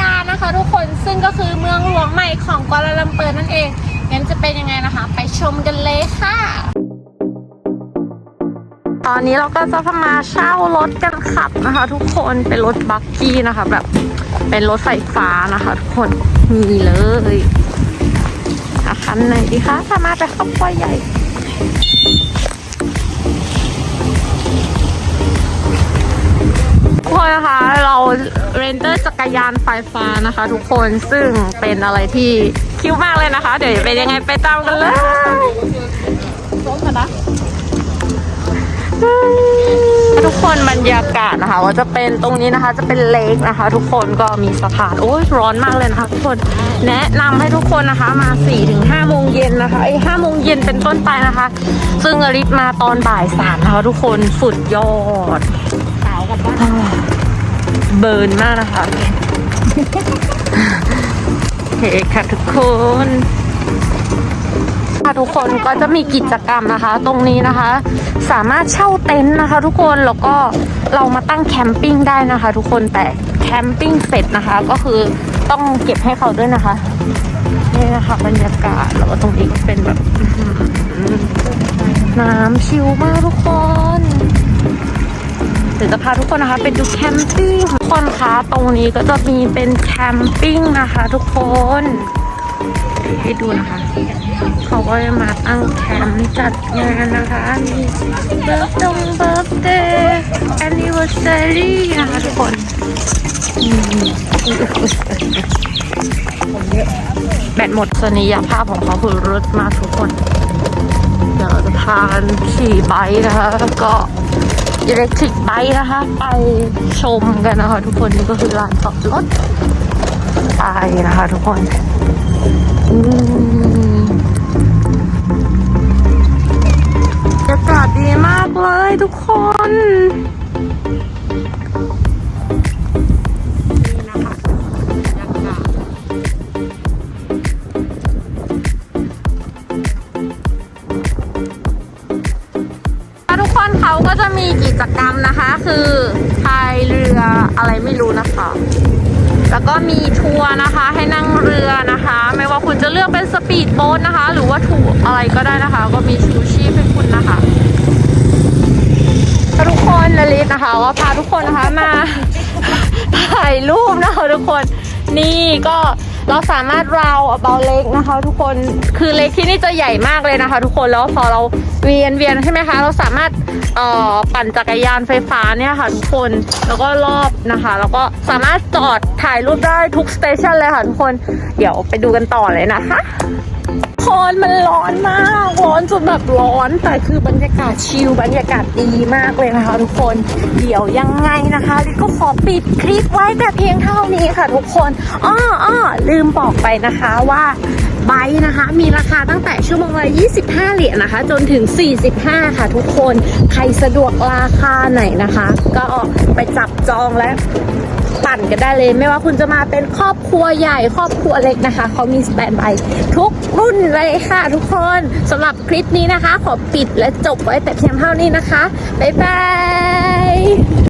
ายานะคะ ทุกคนซึ่งก็คือเมืองหลวงใหม่ของกัวลาลัมเปอร์นั่นเองงั้นจะเป็นยังไงนะคะ ไปชมกันเลยค่ะ ตอนนี้เราก็จะมาเช่ารถกันขับนะคะ ทุกคนเป็นรถบักกี้นะคะ แบบเป็นรถไฟฟ้านะคะ ทุกคนมีเลยอะคันไหนดีคะถ้ามาไปครอบครัวใหญ่ นนะคะ เราเรนเตอร์จักรยานไฟฟ้านะคะ ทุกคนซึ่งเป็นอะไรที่คิวมากเลยนะคะ เดี๋ยวเป็นยังไงไปตามกันเลยทุกคนบรรยากาศนะคะว่าจะเป็นตรงนี้นะคะจะเป็นเลคนะคะ ทุกคนก็มีสะพานโอ้ยร้อนมากเลยนะคะทุกคนแนะนำให้ทุกคนนะคะมา4ี่ถึงห้าโมงเย็นนะคะไอ้ห้าโมงเย็นเป็นต้นไปนะคะ ซึ่งอริสมาตอนบ่ายสามนะคะทุกคนสุดยอดสาวกับบ้าน เบิร์นมากนะคะเฮ้ค่ะทุกคนค่ะทุกคนก็จะมีกิจกรรมนะคะ ตรงนี้นะคะ สามารถเช่าเต็นท์นะคะ ทุกคนแล้วก็เรามาตั้งแคมปิ้งได้นะคะ ทุกคนแต่แคมปิ้งเสร็จนะคะ ก็คือต้องเก็บให้เขาด้วยนะคะนี่นะคะบรรยากาศแล้วก็ตรงนี้ก็เป็นแบบน้ำชิลมากทุกคน ดี๋ยวจะพาทุกคนนะคะไปดูแคมปิ้งทุกคนคะตรงนี้ก็จะมีเป็นแคมปิ้งนะคะ ทุกคนให้ดูนะคะ เขาก็จะมาตั้งแคมป์จัดงานนะคะมีเบิร์ดดงเบิร์ดเดย์แอนนิวอร์ซารีนะคะทุกคนอืมแบตหมดสนียภาพของเขาคือรถมากทุกคน เดี๋ยวเราจะพาขี่ไบค์นะคะ แล้วก็ อิเล็กทริกไบค์นะคะ ไปชมกันนะคะ ทุกคนนี่ก็คือลานจอดรถไปนะคะทุกคนอืมบรรยากาศดีมากเลยทุกคน ทุกคนเขาก็จะมีกิจกรรมนะคะ คือพายเรืออะไรไม่รู้นะคะ แล้วก็มีทัวร์นะคะ ให้นั่งเรือนะคะ ไม่ว่าคุณจะเลือกเป็นสปีดโบ๊ทนะคะ หรือว่าถูอะไรก็ได้นะคะ ก็มีชูชีพให้คุณนะคะทุกคนนลิศนะคะก็พาทุกคนนะคะมาถ่ายรูปนะคะทุกคน นี่ก็ เราสามารถราวเบาเล็กนะคะ ทุกคนคือเล็กที่นี่จะใหญ่มากเลยนะคะ ทุกคนแล้วพอเราเวียนเวียนใช่ไหมคะ เราสามารถเอ่อปั่นจักรยานไฟฟ้าเนี่ยค่ะ ทุกคนแล้วก็รอบนะคะ แล้วก็สามารถจอดถ่ายรูปได้ทุกสเตชันเลยค่ะทุกคนเดี๋ยวไปดูกันต่อเลยนะคะคนมันร้อนมาก จะแบบร้อนแต่คือบรรยากาศชิลบรรยากาศดีมากเลยนะคะทุกคน เดี๋ยวยังไงนะคะลิก็ขอปิดคลิปไว้แต่เพียงเท่านี้ค่ะทุกคนอ้ออ้อลืมบอกไปนะคะว่าไบค์นะคะ มีราคาตั้งแต่ชั่วโมงละ 25 เหรียญนะคะ จนถึง 45 ค่ะทุกคนใครสะดวกราคาไหนนะคะ ก็ไปจับจองและปั่นกันได้เลย ไม่ว่าคุณจะมาเป็นครอบครัวใหญ่ครอบครัวเล็กนะคะเขามีสแตนบายทุกรุ่นเลยค่ะทุกคนสำหรับคลิปนี้นะคะ ขอปิดและจบไว้แต่เพียงเท่านี้นะคะ บ๊ายบาย